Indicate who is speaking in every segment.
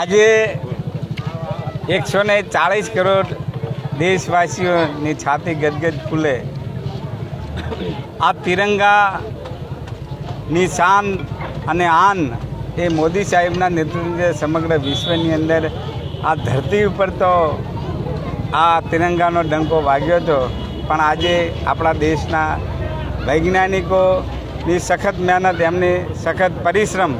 Speaker 1: આજે એકસો ને ચાળીસ કરોડ દેશવાસીઓની છાતી ગદગદ ફૂલે. આ તિરંગાની શાન અને આન એ મોદી સાહેબના નેતૃત્વે સમગ્ર વિશ્વની અંદર આ ધરતી ઉપર તો આ તિરંગાનો ડંકો વાગ્યો હતો. પણ આજે આપણા દેશના વૈજ્ઞાનિકોની સખત મહેનત, એમની સખત પરિશ્રમ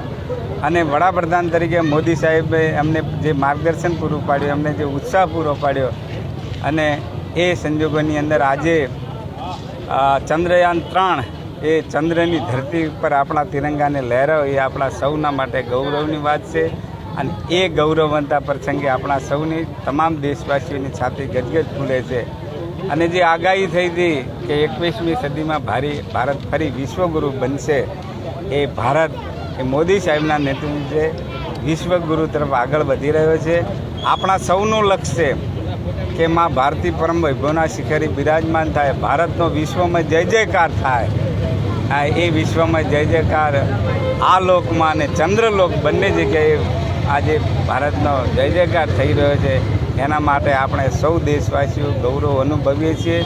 Speaker 1: અને વડાપ્રધાન તરીકે મોદી સાહેબે એમને જે માર્ગદર્શન પૂરું પાડ્યું, એમને જે ઉત્સાહ પૂરો પાડ્યો અને એ સંજોગોની અંદર આજે ચંદ્રયાન ત્રણ એ ચંદ્રની ધરતી ઉપર આપણા તિરંગાને લહેરાવ, એ આપણા સૌના માટે ગૌરવની વાત છે. અને એ ગૌરવવંતા પ્રસંગે આપણા સૌની તમામ દેશવાસીઓની છાતી ગજગજ ફૂલે છે. અને જે આગાહી થઈ હતી કે એકવીસમી સદીમાં ભારી ભારત ફરી વિશ્વગુરુ બનશે, એ ભારત એ મોદી સાહેબના નેતૃત્વે વિશ્વગુરુ તરફ આગળ વધી રહ્યો છે. આપણા સૌનું લક્ષ્ય છે કે માં ભારતી પરમ વૈભવના શિખરે બિરાજમાન થાય, ભારતનો વિશ્વમાં જય જયકાર થાય. એ વિશ્વમાં જય જયકાર આ લોકમાં અને ચંદ્રલોક બંને જગ્યાએ આજે ભારતનો જય જયકાર થઈ રહ્યો છે. એના માટે આપણે સૌ દેશવાસીઓ ગૌરવ અનુભવીએ છીએ,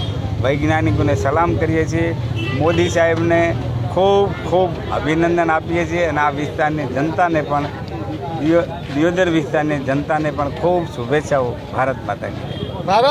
Speaker 1: વૈજ્ઞાનિકોને સલામ કરીએ છીએ. મોદી સાહેબને ખૂબ ખૂબ અભિનંદન આપીએ છીએ અને આ વિસ્તારની જનતાને પણ, દિયો, દિયોદર વિસ્તારની જનતાને પણ ખૂબ શુભેચ્છાઓ ભારત માતાની.
Speaker 2: ભારત!